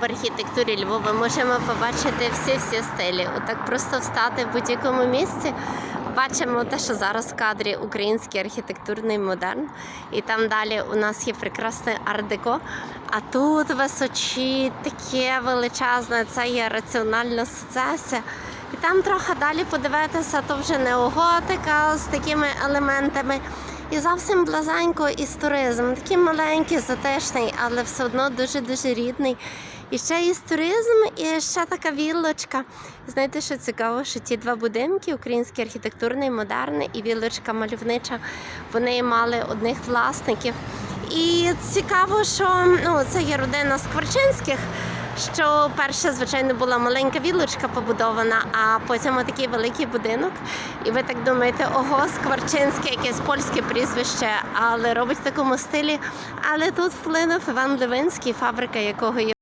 в архітектурі Львова можемо побачити всі-всі стилі. Отак просто встати в будь-якому місці. Бачимо те, що зараз в кадрі український архітектурний модерн. І там далі у нас є прекрасне ардеко. А тут височі таке величезне, це є раціональна сецесія. І там трохи далі подивитися, то вже неоготика з такими елементами. І зовсім близенько із туризм. Такий маленький, затишний, але все одно дуже-дуже рідний. І ще є туризм, і ще така віллочка. Знаєте, що цікаво, що ті два будинки, український архітектурний, модерний і віллочка мальовнича, вони мали одних власників. І цікаво, що ну, це є родина Скворчинських. Що перша, звичайно, була маленька вілочка побудована, а потім такий великий будинок. І ви так думаєте, ого, Скворчинське, якесь польське прізвище, але робить в такому стилі. Але тут вплинув Іван Левинський, фабрика якого є